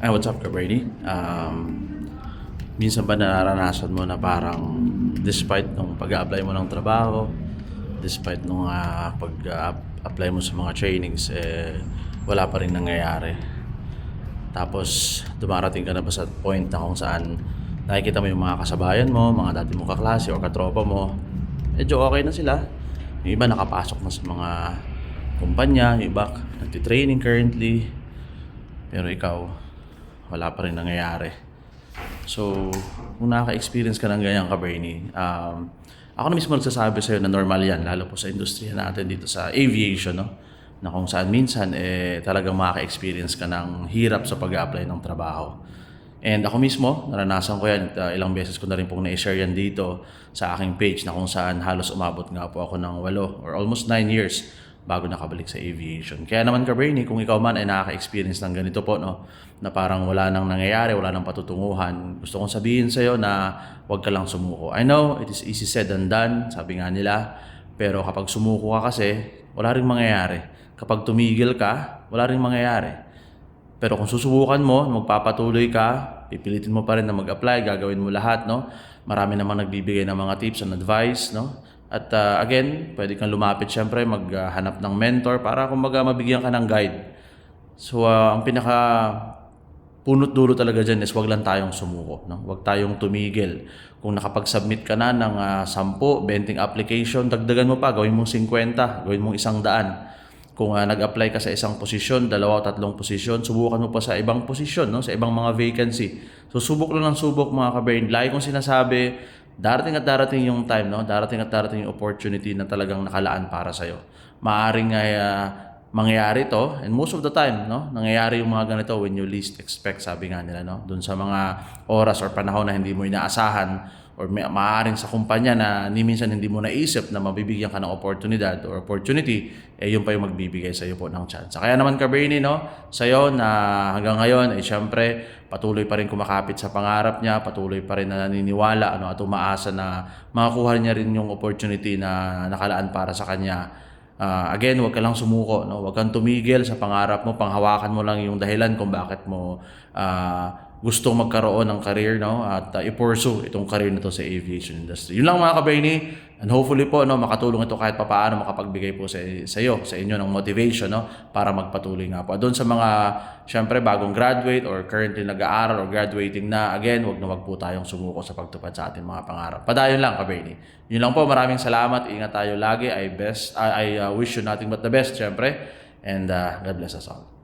Ay, what's up, Kabrady? Um, minsan ba nararanasan mo na parang despite nung pag-apply mo ng trabaho, despite nung ah, pag-apply mo sa mga trainings, eh, wala pa rin nangyayari. Tapos, dumarating ka na ba sa point na kung saan nakikita mo yung mga kasabayan mo, mga dati mong kaklase o katropa mo, medyo okay na sila. Yung iba nakapasok na sa mga kumpanya, yung iba nagtitraining currently, pero ikaw, wala pa rin nangyayari. So, kung nakaka-experience ka ng ganyan ka, Bernie, um, ako na mismo nagsasabi sa'yo na normal yan, lalo po sa industriya natin dito sa aviation, no? Na kung saan minsan, eh, talagang makaka-experience ka ng hirap sa pag-apply ng trabaho. And ako mismo, naranasan ko yan. Uh, ilang beses ko na rin pong na-share yan dito sa aking page na kung saan halos umabot nga po ako ng walo or almost 9 years bago nakabalik sa aviation. Kaya naman ka Bernie, kung ikaw man ay nakaka-experience ng ganito po, no, na parang wala nang nangyayari, wala nang patutunguhan, gusto kong sabihin sa'yo na huwag ka lang sumuko. I know, it is easy said than done, sabi nga nila, pero kapag sumuko ka kasi, wala ring mangyayari. Kapag tumigil ka, wala ring mangyayari. Pero kung susubukan mo, magpapatuloy ka, pipilitin mo pa rin na mag-apply, gagawin mo lahat, no? Marami namang nagbibigay ng mga tips and advice, no? At uh, again, pwede kang lumapit syempre, maghanap ng mentor para kumbaga mabigyan ka ng guide. So, uh, ang pinaka punot dulo talaga dyan is wag lang tayong sumuko. No? Wag tayong tumigil. Kung nakapag-submit ka na ng uh, 10, 20 application, dagdagan mo pa, gawin mong 50, gawin mong isang daan. Kung uh, nag-apply ka sa isang posisyon, dalawa o tatlong posisyon, subukan mo pa sa ibang posisyon, no? sa ibang mga vacancy. So subok lang ng subok mga kabayan. Lagi kong sinasabi, darating at darating yung time, no? darating at darating yung opportunity na talagang nakalaan para sa'yo. Maaring uh, mangyayari to and most of the time no nangyayari yung mga ganito when you least expect sabi nga nila no doon sa mga oras or panahon na hindi mo inaasahan or may, maaaring sa kumpanya na ni minsan hindi mo naisip na mabibigyan ka ng oportunidad or opportunity eh yun pa yung magbibigay sa iyo po ng chance kaya naman ka Bernie no sa iyo na hanggang ngayon ay eh, syempre patuloy pa rin kumakapit sa pangarap niya patuloy pa rin na naniniwala ano at umaasa na makakuha niya rin yung opportunity na nakalaan para sa kanya Uh, again, huwag ka lang sumuko, no? Huwag kang tumigil sa pangarap mo, panghawakan mo lang yung dahilan kung bakit mo uh, gustong magkaroon ng career, no? At uh, i-pursue itong career na to sa aviation industry. Yun lang mga kabayni, and hopefully po, no, makatulong ito kahit papaano makapagbigay po sa, sa iyo, sa inyo ng motivation, no? Para magpatuloy nga po. Doon sa mga, syempre, bagong graduate or currently nag-aaral or graduating na, again, huwag na wag po tayong sumuko sa pagtupad sa ating mga pangarap. Padayon lang, kabayni. Yun lang po, maraming salamat. Ingat tayo lagi. I best, I, I uh, wish you nothing but the best, syempre. And uh, God bless us all.